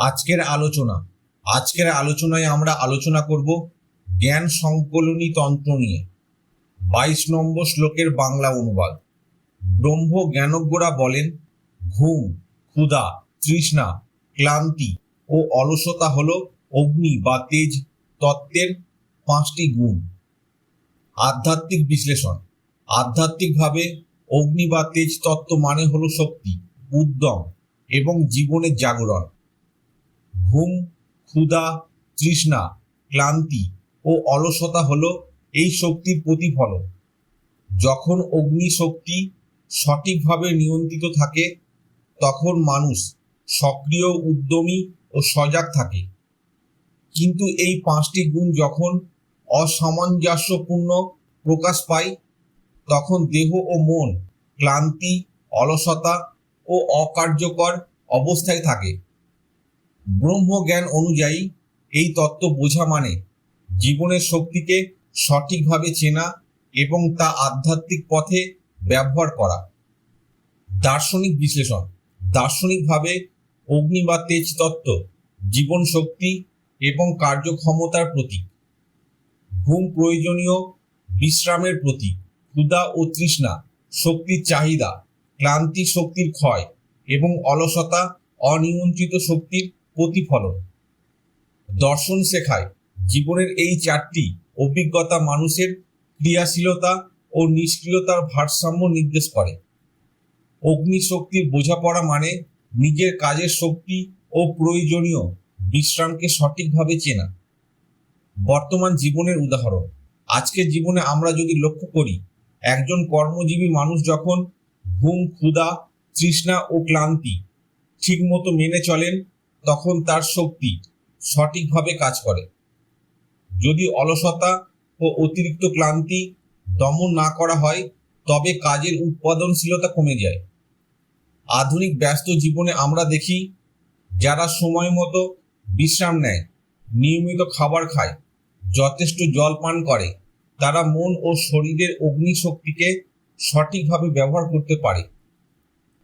আজকের আলোচনা। আজকের আলোচনায় আমরা আলোচনা করব জ্ঞান সংকলনী তন্ত্র নিয়ে। বাইশ নম্বর শ্লোকের বাংলা অনুবাদ। ব্রহ্ম জ্ঞানজ্ঞরা বলেন, ঘুম, ক্ষুধা, তৃষ্ণা, ক্লান্তি ও অলসতা হল অগ্নি বা তেজ তত্ত্বের পাঁচটি গুণ। আধ্যাত্মিক বিশ্লেষণ। আধ্যাত্মিকভাবে অগ্নি বা তেজ তত্ত্ব মানে হলো শক্তি, উদ্যম এবং জীবনের জাগরণ। ঘুম ক্ষুধা, তৃষ্ণা, ক্লান্তি ও অলসতা হল এই শক্তির প্রতিফলন। যখন অগ্নি শক্তি সঠিকভাবে নিয়ন্ত্রিত থাকে, তখন মানুষ সক্রিয়, উদ্যমী ও সজাগ থাকে। কিন্তু এই পাঁচটি গুণ যখন অসামঞ্জস্যপূর্ণ প্রকাশ পায়, তখন দেহ ও মন ক্লান্তি, অলসতা ও অকার্যকর অবস্থায় থাকে। ব্রহ্মজ্ঞান অনুযায়ী এই তত্ত্ব বোঝা মানে জীবনের শক্তিকে সঠিকভাবে চেনা এবং তা আধ্যাত্মিক পথে ব্যবহার করা। দার্শনিক বিশ্লেষণ। দার্শনিকভাবে অগ্নি বা তেজ তত্ত্ব জীবন শক্তি এবং কার্যক্ষমতার প্রতীক। ঘুম প্রয়োজনীয়, বিশ্রামের প্রতীক। ক্ষুধা ও তৃষ্ণা, শক্তির চাহিদা, ক্লান্তি শক্তির ক্ষয় এবং অলসতা, অনিয়ন্ত্রিত শক্তির প্রতিফলন। দর্শন শেখায়। জীবনের এই চারটি অভিজ্ঞতা মানুষের ক্রিয়াশীলতা ও নিষ্ক্রিয়তার ভারসাম্য নির্দেশ করে। অগ্নি শক্তির বোঝাপড়া মানে নিজের কাজের শক্তি ও প্রয়োজনীয় বিশ্রামকে সঠিকভাবে চেনা। বর্তমান জীবনের উদাহরণ। আজকের জীবনে আমরা যদি লক্ষ্য করি, একজন কর্মজীবী মানুষ যখন ঘুম, ক্ষুধা, তৃষ্ণা ও ক্লান্তি ঠিকমতো মেনে চলেন তখন তার শক্তি সঠিকভাবে কাজ করে। যদি অলসতা ও অতিরিক্ত ক্লান্তি দমন না করা হয়, তবে কাজের উৎপাদনশীলতা কমে যায়। আধুনিক ব্যস্ত জীবনে আমরা দেখি, যারা সময় মতো বিশ্রাম নেয়, নিয়মিত খাবার খায়, যথেষ্ট জল পান করে, তারা মন ও শরীরের অগ্নি শক্তিকে সঠিকভাবে ব্যবহার করতে পারে।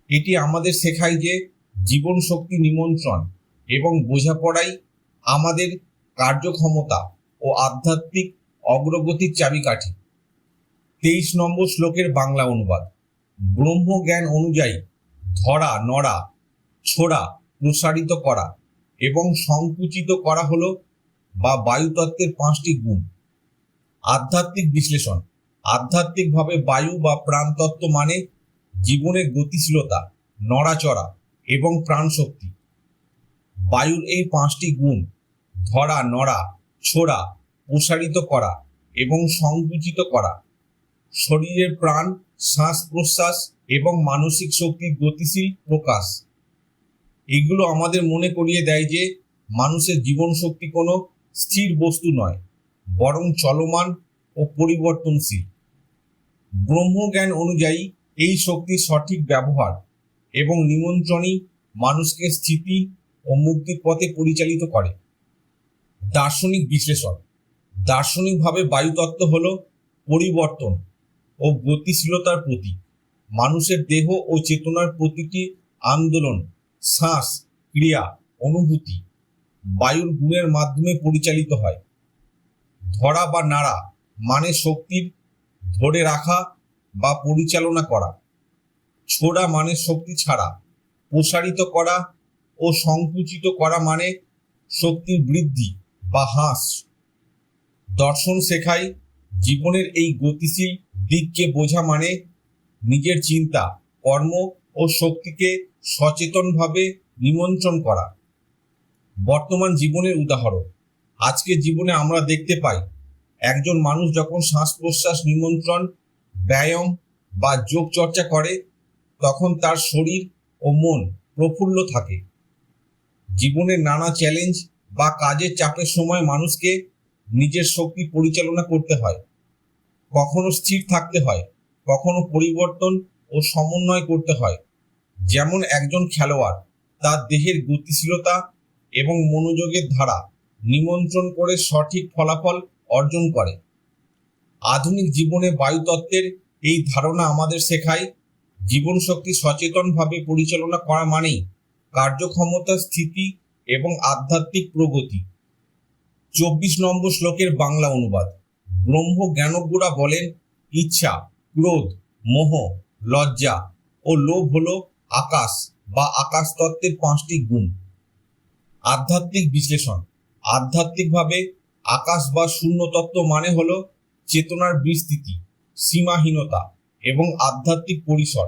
এটি আমাদের শেখায় যে জীবন শক্তি নিমন্ত্রণ। এবং বোঝাপড়াই আমাদের কার্যক্ষমতা ও আধ্যাত্মিক অগ্রগতির চাবিকাঠি। তেইশ নম্বর শ্লোকের বাংলা অনুবাদ। ব্রহ্মজ্ঞান অনুযায়ী ধরা, নড়া, ছোড়া, প্রসারিত করা এবং সংকুচিত করা হলো বা বায়ুতত্ত্বের পাঁচটি গুণ। আধ্যাত্মিক বিশ্লেষণ। আধ্যাত্মিকভাবে বায়ু বা প্রাণতত্ত্ব মানে জীবনের গতিশীলতা, নড়াচড়া এবং প্রাণশক্তি। বায়ুর এই পাঁচটি গুণ, ধরা, নড়া, ছোড়া, প্রসারিত করা এবং সংকুচিত করা। শরীরের প্রাণ, শ্বাস প্রশ্বাস এবং মানসিক শক্তির গতিশীল প্রকাশ। এগুলো আমাদের মনে করিয়ে দেয় যে, মানুষের জীবন শক্তি কোনো স্থির বস্তু নয়, বরং চলমান ও পরিবর্তনশীল। ব্রহ্মজ্ঞান অনুযায়ী এই শক্তির সঠিক ব্যবহার এবং নিমন্ত্রণই মানুষকে স্থিতি ও মুক্তির পথে পরিচালিত করে। দার্শনিক বিশ্লেষণ। দার্শনিকভাবে বায়ুতত্ত্ব হল পরিবর্তন ও গতিশীলতার প্রতীক। মানুষের দেহ ও চেতনার প্রতিটি আন্দোলন, শ্বাস, ক্রিয়া, অনুভূতি বায়ুর গুণের মাধ্যমে পরিচালিত হয়। ধরা বা নাড়া মানে শক্তির ধরে রাখা বা পরিচালনা করা। ছোড়া মানে শক্তি ছাড়া, প্রসারিত করা ও সংকুচিত করা মানে শক্তির বৃদ্ধি বা হ্রাস। দর্শন শেখায় জীবনের এই গতিশীল দিককে বোঝা মানে নিজের চিন্তা, কর্ম ও শক্তিকে সচেতনভাবে নিমন্ত্রণ করা। বর্তমান জীবনের উদাহরণ আজকের জীবনে আমরা দেখতে পাই একজন মানুষ যখন শ্বাস প্রশ্বাস নিমন্ত্রণ, ব্যায়াম বা যোগ চর্চা করে, তখন তার শরীর ও মন প্রফুল্ল থাকে। জীবনের নানা চ্যালেঞ্জ বা কাজের চাপের সময় মানুষকে নিজের শক্তি পরিচালনা করতে হয়। কখনো স্থির থাকতে হয়, কখনো পরিবর্তন ও সমন্বয় করতে হয়। যেমন একজন খেলোয়াড়, তার দেহের গতিশীলতা এবং মনোযোগের ধারা নিমন্ত্রণ করে সঠিক ফলাফল অর্জন করে। আধুনিক জীবনে বায়ুতত্ত্বের এই ধারণা আমাদের শেখায় জীবন শক্তি সচেতনভাবে পরিচালনা করা মানেই কার্যক্ষমতা, স্থিতি এবং আধ্যাত্মিক প্রগতি। চব্বিশ নম্বর শ্লোকের বাংলা অনুবাদ। ব্রহ্ম জ্ঞানজ্ঞরা বলেন, ইচ্ছা, ক্রোধ, মোহ, লজ্জা ও লোভ হল আকাশ বা আকাশ তত্ত্বের পাঁচটি গুণ। আধ্যাত্মিক বিশ্লেষণ। আধ্যাত্মিকভাবে আকাশ বা শূন্য তত্ত্ব মানে হল চেতনার বিস্তৃতি, সীমাহীনতা এবং আধ্যাত্মিক পরিসর।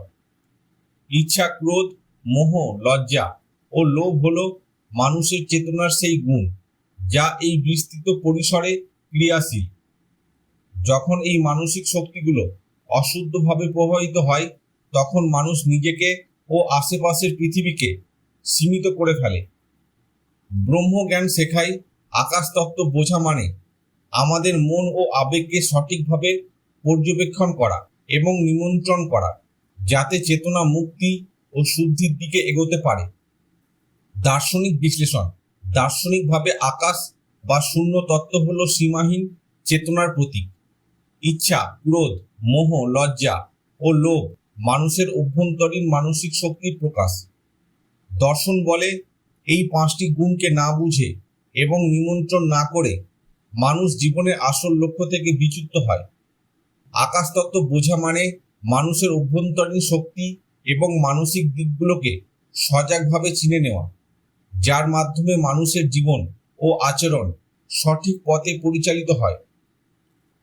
ইচ্ছা, ক্রোধ, মোহ, লজ্জা ও লোভ হলো মানুষের চেতনার সেই গুণ, যা এই বিস্তৃত পরিসরে ক্রিয়াশীল। যখন এই মানসিক শক্তিগুলো অশুদ্ধভাবে প্রভাবিত হয়, তখন মানুষ নিজেকে ও আশেপাশের পৃথিবীকে সীমিত করে ফেলে। ব্রহ্মজ্ঞান শেখায় আকাশ তত্ত্ব বোঝা মানে আমাদের মন ও আবেগকে সঠিকভাবে পর্যবেক্ষণ করা এবং নিমন্ত্রণ করা, যাতে চেতনা মুক্তি ও শুদ্ধির দিকে এগোতে পারে। দার্শনিক বিশ্লেষণ। দার্শনিকভাবে আকাশ বা শূন্য তত্ত্ব হল সীমাহীন চেতনার প্রতীক। ইচ্ছা, ক্রোধ, মোহ, লজ্জা ও লোভ মানুষের অভ্যন্তরীণ মানসিক শক্তির প্রকাশ। দর্শন বলে এই পাঁচটি গুণকে না বুঝে এবং নিমন্ত্রণ না করে মানুষ জীবনের আসল লক্ষ্য থেকে বিচ্যুত হয়। আকাশতত্ত্ব বোঝা মানে মানুষের অভ্যন্তরীণ শক্তি এবং মানসিক দিকগুলোকে সজাগভাবে চিনে নেওয়া। যার মাধ্যমে মানুষের জীবন ও আচরণ সঠিক পথে পরিচালিত হয়।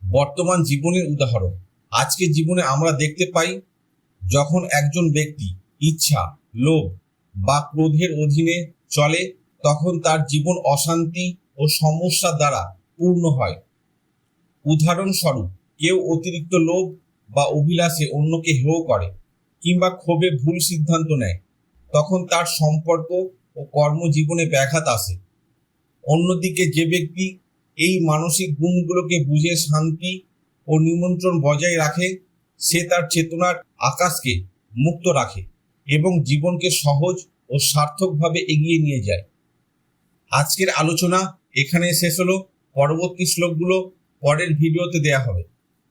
বর্তমান জীবনের উদাহরণ, আজকে জীবনে আমরা দেখতে পাই যখন একজন ব্যক্তি ইচ্ছা, লোভ বা ক্রোধের অধীনে চলে, তখন তার জীবন অশান্তি ও সমস্যা দ্বারা পূর্ণ হয়। উদাহরণস্বরূপ, কেউ অতিরিক্ত লোভ বা অভিলাষে অন্যকে হেয় করে কিংবা ক্ষোভে ভুল সিদ্ধান্ত নেয়, তখন তার সম্পর্ক ও কর্মজীবনে ব্যাঘাত আসে। অন্যদিকে যে ব্যক্তি এই মানসিক গুণগুলোকে বুঝে শান্তি ও নিমন্ত্রণ বজায় রাখে, সে তার চেতনার আকাশকে মুক্ত রাখে এবং জীবনকে সহজ ও সার্থকভাবে এগিয়ে নিয়ে যায়। আজকের আলোচনা এখানে শেষ হলো। পরবর্তী শ্লোকগুলো পরের ভিডিওতে দেয়া হবে।